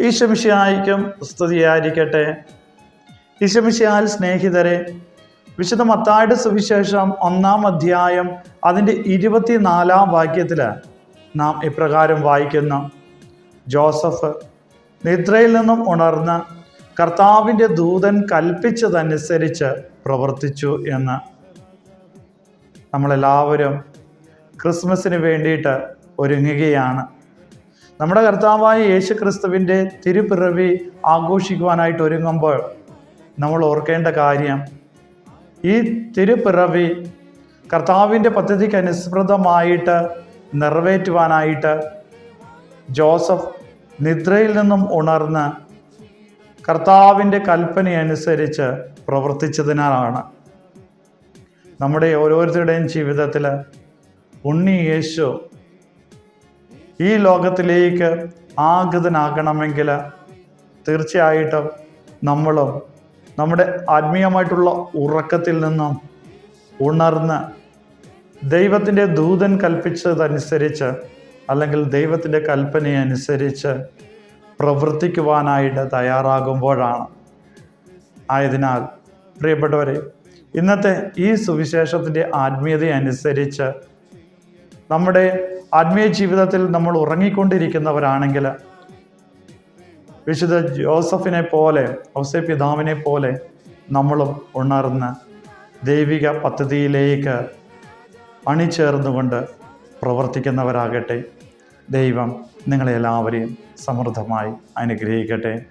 ഈശമിശിയായിക്കും സ്തുതിയായിരിക്കട്ടെ. ഈശമിശിയാൽ സ്നേഹിതരെ വിശുദ്ധ മത്തായുടെ സുവിശേഷം ഒന്നാം അധ്യായം അതിന്റെ ഇരുപത്തിനാലാം വാക്യത്തിൽ നാം ഇപ്രകാരം വായിക്കുന്നു. ജോസഫ് നിദ്രയിൽ നിന്നും ഉണർന്ന് കർത്താവിന്റെ ദൂതൻ കൽപ്പിച്ചതനുസരിച്ച് പ്രവർത്തിച്ചു എന്ന്. നമ്മളെല്ലാവരും ക്രിസ്മസിന് വേണ്ടിയിട്ട് ഒരുങ്ങുകയാണ്. നമ്മുടെ കർത്താവായ യേശു ക്രിസ്തുവിന്റെ തിരുപ്പിറവി ആഘോഷിക്കുവാനായിട്ട് ഒരുങ്ങുമ്പോൾ നമ്മൾ ഓർക്കേണ്ട കാര്യം ഈ തിരുപ്പിറവി കർത്താവിന്റെ പദ്ധതിക്ക് അനുസൃതമായിട്ട് നിറവേറ്റുവാനായിട്ട് ജോസഫ് നിദ്രയിൽ നിന്നും ഉണർന്ന് കർത്താവിന്റെ കൽപ്പനയനുസരിച്ച് പ്രവർത്തിച്ചതിനാലാണ്. നമ്മുടെ ഓരോരുത്തരുടെയും ജീവിതത്തിൽ ഉണ്ണി യേശു ഈ ലോകത്തിലേക്ക് ആഗതനാകണമെങ്കിൽ തീർച്ചയായിട്ടും നമ്മളും നമ്മുടെ ആത്മീയമായിട്ടുള്ള ഉറക്കത്തിൽ നിന്നും ഉണർന്ന് ദൈവത്തിന്റെ ദൂതൻ കൽപ്പിച്ചതനുസരിച്ച് അല്ലെങ്കിൽ ദൈവത്തിന്റെ കൽപ്പനയനുസരിച്ച് പ്രവർത്തിക്കുവാനായിട്ട് തയ്യാറാകുമ്പോഴാണ്. ആയതിനാൽ പ്രിയപ്പെട്ടവരെ ഇന്നത്തെ ഈ സുവിശേഷത്തിന്റെ ആത്മീയത അനുസരിച്ച് നമ്മുടെ ആത്മീയ ജീവിതത്തിൽ നമ്മൾ ഉറങ്ങിക്കൊണ്ടിരിക്കുന്നവരാണെങ്കിൽ വിശുദ്ധ ജോസഫിനെ പോലെ ഔസേ പിതാവിനെ പോലെ നമ്മളും ഉണർന്ന് ദൈവിക പദ്ധതിയിലേക്ക് അണിചേർന്നുകൊണ്ട് പ്രവർത്തിക്കുന്നവരാകട്ടെ. ദൈവം നിങ്ങളെല്ലാവരെയും സമൃദ്ധമായി അനുഗ്രഹിക്കട്ടെ.